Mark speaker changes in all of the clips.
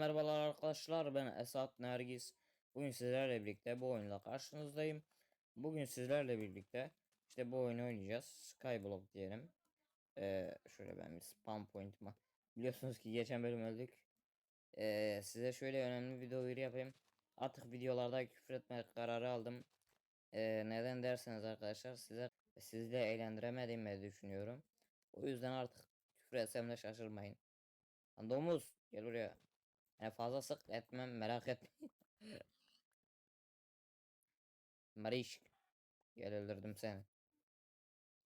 Speaker 1: merhabalar arkadaşlar ben Esat Nergis. Bugün sizlerle birlikte bu oyunla karşınızdayım. Bugün sizlerle birlikte işte bu oyunu oynayacağız. Skyblock diyelim. Ee, şöyle ben bir spam point'ıma. Biliyorsunuz ki geçen bölüm öldük. Ee, size şöyle önemli bir duyuru yapayım. Artık videolarda küfür etme kararı aldım. Ee, neden derseniz arkadaşlar size sizi de eğlendiremediğimi düşünüyorum. O yüzden artık küfür etsem de şaşırmayın. Domuz gel buraya. Yani fazla sık etmem merak etmeyin. Mariş gel öldürdüm seni.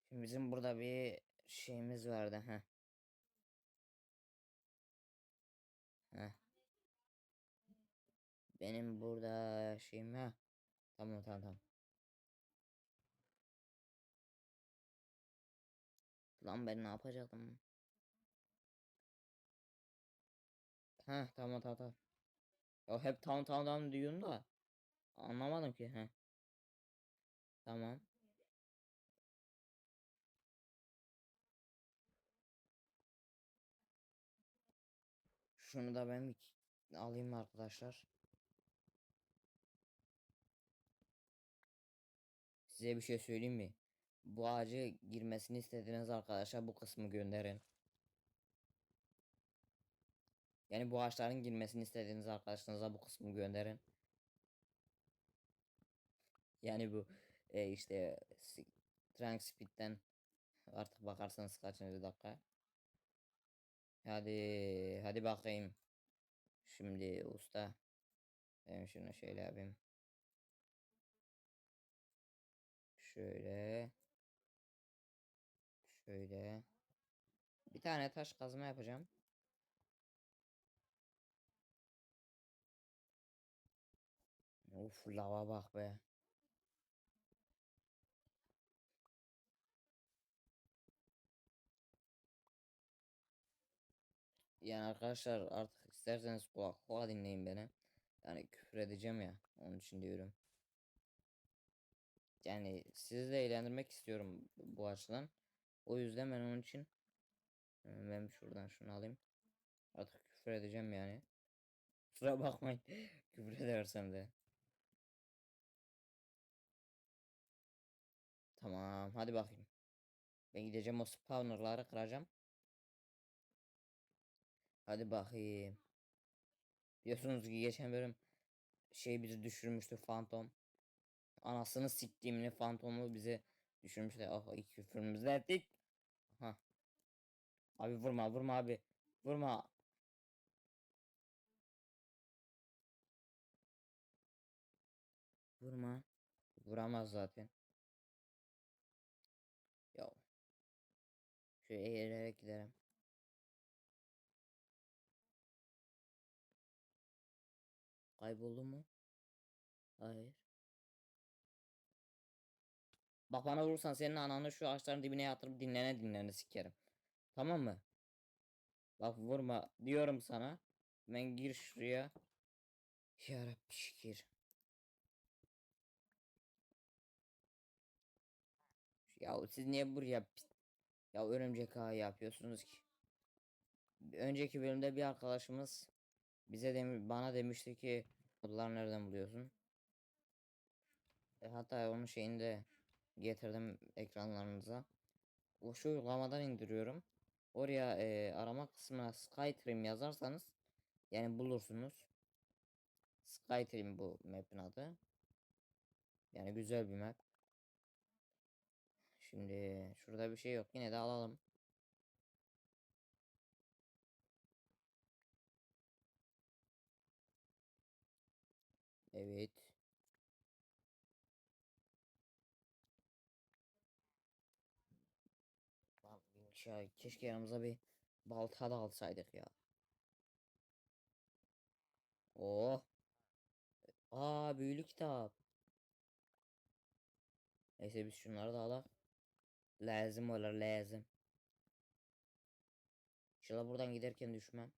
Speaker 1: Şimdi bizim burada bir şeyimiz vardı ha. Heh. Benim burada şeyim ha. Tamam tamam tamam. Lan ben ne yapacaktım? Ha tamam tamam tamam. Ya hep tamam tamam tamam diyorum da anlamadım ki ha. Tamam. Şunu da ben alayım arkadaşlar. Size bir şey söyleyeyim mi? Bu ağacı girmesini istediğiniz arkadaşa bu kısmı gönderin. Yani bu ağaçların girmesini istediğiniz arkadaşlarınıza bu kısmı gönderin. Yani bu e, işte Trunk Speed'den artık bakarsanız kaçıncı dakika. Hadi hadi bakayım. Şimdi usta. Ben şunu şöyle yapayım. Şöyle. Şöyle. Bir tane taş kazma yapacağım. Uf lava bak be. Yani arkadaşlar artık isterseniz kulak kulak dinleyin beni. Yani küfür edeceğim ya. Onun için diyorum. Yani sizi de eğlendirmek istiyorum bu açıdan. O yüzden ben onun için ben şuradan şunu alayım. Artık küfür edeceğim yani. Kusura bakmayın. küfür edersem de. Tamam hadi bakayım. Ben gideceğim o spawnerları kıracağım. Hadi bakayım. Biliyorsunuz ki geçen bölüm şey bizi düşürmüştü Phantom. Anasını siktiğimini Phantom'u bize düşürmüştü. Ah iki küfürümüzü ettik. Aha. Abi vurma vurma abi. Vurma. Vurma. Vuramaz zaten. Şöyle eğilerek gidelim. Kayboldu mu? Hayır. Bak bana vurursan senin ananı şu ağaçların dibine yatırıp dinlene dinlene sikerim. Tamam mı? Bak vurma diyorum sana. Ben gir şuraya. Yarabbi şükür. Ya siz niye buraya pis- ya örümcek ağı yapıyorsunuz ki? Önceki bölümde bir arkadaşımız bize demi bana demişti ki bunlar nereden buluyorsun? E, hatta onun şeyini de getirdim ekranlarınıza. O şu uygulamadan indiriyorum. Oraya e, arama kısmına Skytrim yazarsanız yani bulursunuz. Skytrim bu map'in adı. Yani güzel bir map. Şimdi şurada bir şey yok. Yine de alalım. Evet. Ya, keşke yanımıza bir balta da alsaydık ya. Oh. Aa büyülü kitap. Neyse biz şunları da alalım. Lazım olur lazım. İnşallah buradan giderken düşmem.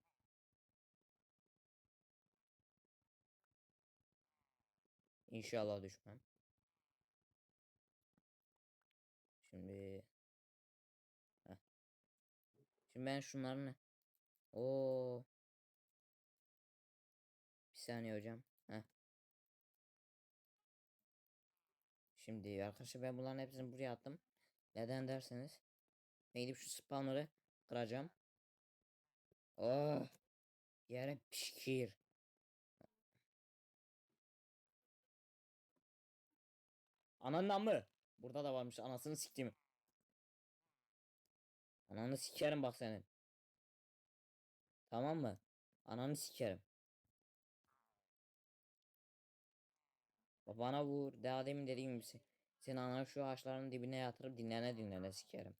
Speaker 1: İnşallah düşmem. Şimdi Heh. Şimdi ben şunların o saniye hocam. Heh. Şimdi arkadaşlar ben bunların hepsini buraya attım. Neden derseniz. Ben gidip şu spawner'ı kıracağım. Oh. Yere pişkir. Ananın mı? Burada da varmış anasını siktiğimi. Ananı sikerim bak senin. Tamam mı? Ananı sikerim. Bana vur. Daha demin dediğim gibi se- seni ananı şu ağaçların dibine yatırıp dinlene dinlene sikerim.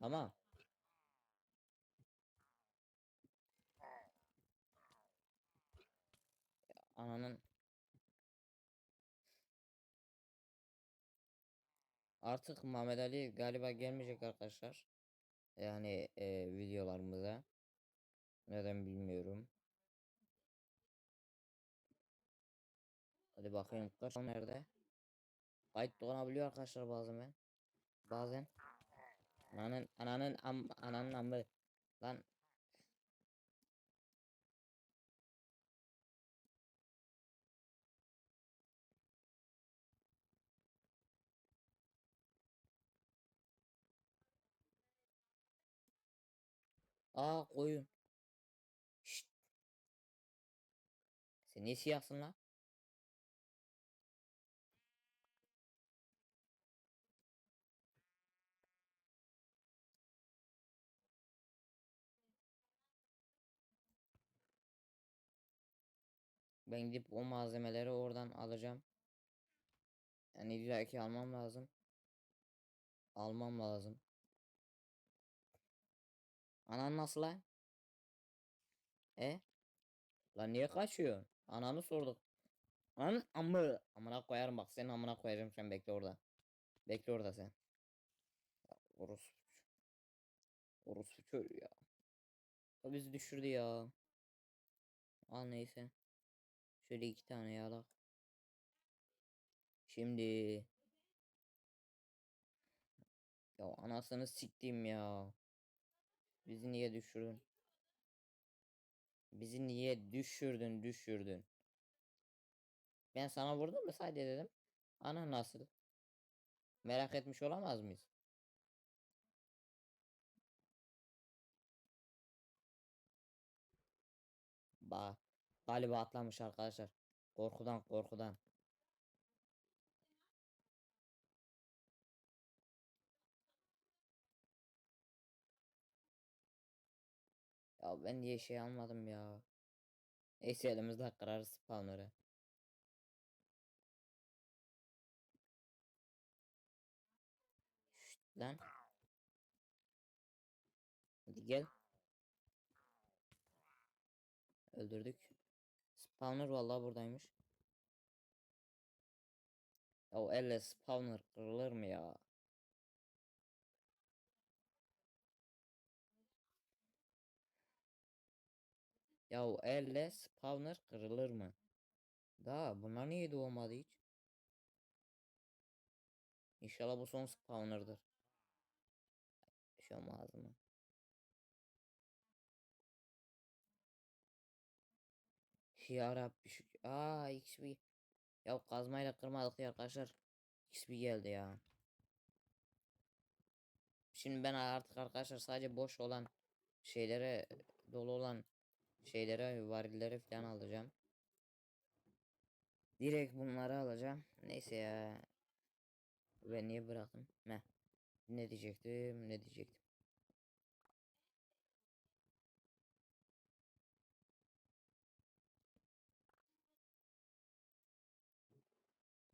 Speaker 1: Tamam. Ananın Artık Muhammed Ali galiba gelmeyecek arkadaşlar. Yani e, videolarımıza. Neden bilmiyorum. Hadi bakayım kaç nerede? Kayıt dolanabiliyor arkadaşlar bazen. Bazen. Ananın ananın am, ananın amı lan Aa koyun. Şşt. Sen niye siyahsın lan? Ben gidip o malzemeleri oradan alacağım. Yani illa ki almam lazım. Almam lazım. Anan nasıl lan? E? Lan niye kaçıyorsun? Ananı sorduk. Ananın amı. Amına koyarım bak senin amına koyacağım sen bekle orada. Bekle orada sen. Ya, orospu. Orospu çocuğu ya. O bizi düşürdü ya. Al neyse. Şöyle iki tane yalak. Şimdi. Ya anasını siktim ya. Bizi niye düşürdün? Bizi niye düşürdün düşürdün? Ben sana vurdum mu sadece dedim. Ana nasıl? Merak etmiş olamaz mıyız? Ba galiba atlamış arkadaşlar. Korkudan korkudan. Ya ben niye şey almadım ya. Neyse elimizde kırar spawner'ı. Lan. Hadi gel. Öldürdük. Spawner vallahi buradaymış. Ya o elle spawner kırılır mı ya? Ya o elle spawner kırılır mı? Da bunlar niye doğmadı hiç? İnşallah bu son spawner'dır. Şu olmaz mı? Ya Rabbi şükür. Aa XP. Ya kazmayla kırmadık ya arkadaşlar. XP geldi ya. Şimdi ben artık arkadaşlar sadece boş olan şeylere dolu olan şeylere varillere falan alacağım. Direkt bunları alacağım. Neyse ya. Ben niye bıraktım? Ne? Ne diyecektim? Ne diyecektim?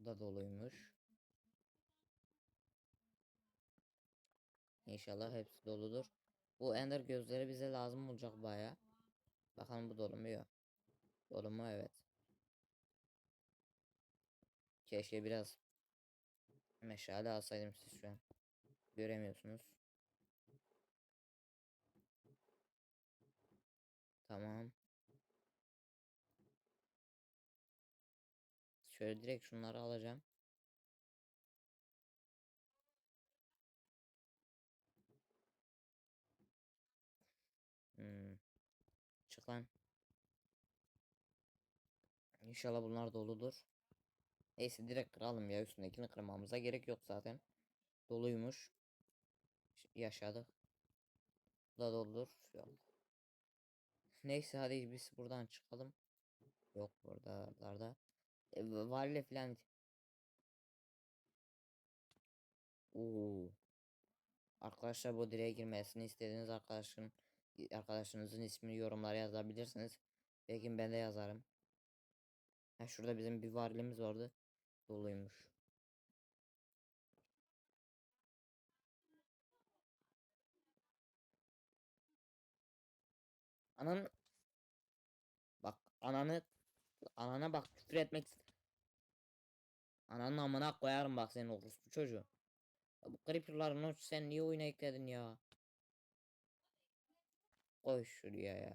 Speaker 1: Da doluymuş. İnşallah hepsi doludur. Bu ender gözleri bize lazım olacak baya. Bakalım bu dolu mu yok. Dolu mu? Evet. Keşke biraz meşale alsaydım siz şu an. Göremiyorsunuz. Tamam. Şöyle direkt şunları alacağım. Hmm. Çık lan. İnşallah bunlar doludur. Neyse direkt kıralım ya üstündekini kırmamıza gerek yok zaten. Doluymuş. Yaşadık. Bu da doludur. Yok. Neyse hadi biz buradan çıkalım. Yok buradalarda. E, va- Valle falan. Oo. Arkadaşlar bu direğe girmesini istediğiniz arkadaşın arkadaşınızın ismini yorumlara yazabilirsiniz. Belki ben de yazarım. Ha şurada bizim bir varilimiz vardı. Doluymuş. Anan bak ananı anana bak küfür etmek Ananın amına koyarım bak senin orospu çocuğu. Ya bu creeper'ların sen niye oyuna ekledin ya? Koy şuraya ya.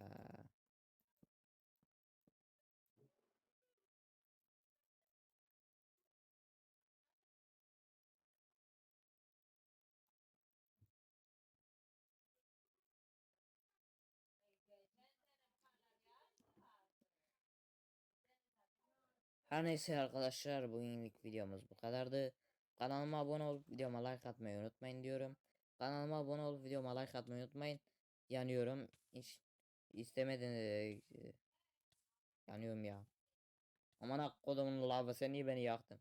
Speaker 1: Her neyse arkadaşlar bugünlük videomuz bu kadardı. Kanalıma abone olup videoma like atmayı unutmayın diyorum. Kanalıma abone olup videoma like atmayı unutmayın. Yanıyorum. Hiç istemeden e, yanıyorum ya. Aman kodumun lava sen niye beni yaktın?